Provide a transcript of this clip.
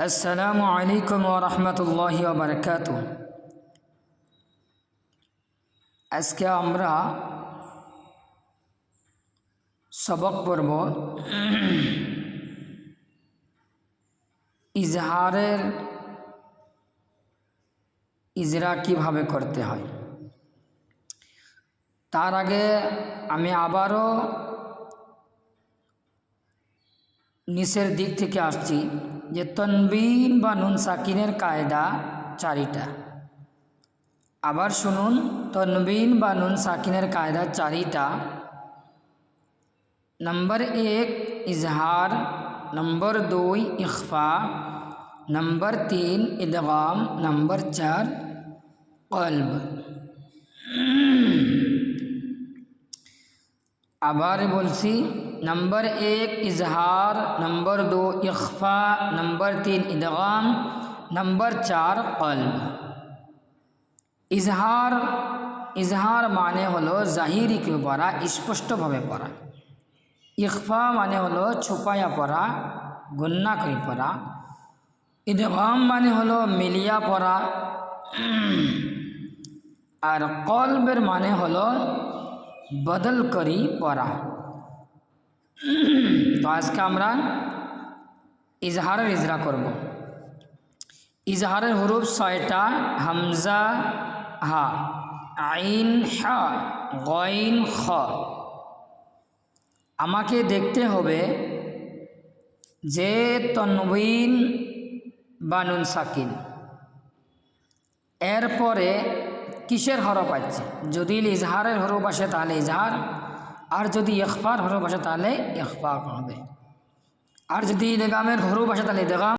আসসালামু আলাইকুম ওরহমতুল্লাহ বারকাত আজকে আমরা সবক পড়ব ইজহারের ইজরা কীভাবে করতে হয়। তার আগে আমি আবারও নিচের দিক থেকে আসছি। যে তনবিন বা নুন সাকিনের কায়দা চারিটা আবার শুনুন তনবিন বা নুন সাকিনের কায়দা চারিটা नंबर एक इजहार नंबर दो इख्फा नंबर तीन इदगाम नंबर चार कल्ब আবার বলছি, নম্বর এক ইজহার, নম্বর দু ইখফা, নম্বর তিন ইদগাম, নম্বর চার কলম ইজহার ইজহার মানে হলো জাহিরিকে পড়া, স্পষ্টভাবে পড়া। ইখফা মানে হলো ছুপায়া পড়া গন্যা করে পড়া। ইদগাম মানে হলো মিলিয়া পড়া। আর কল্বের মানে হলো বদল করি পড়া তো আজকে আমরা ইজহারের ইজরা করব ইজহারের হরুফ ছয়টা হামজা হা আইন হা গইন খ আমাকে দেখতে হবে যে তনবিন বানুন সাকিন। এরপরে কিসের হরফ আছে? যদি ইজহারের হরফ আসে তাহলে ইজহার, আর যদি ইখফার হরফ আসে তাহলে ইখফা হবে। আর যদি ইদগামের হরফ আসে তাহলে ইদগাম।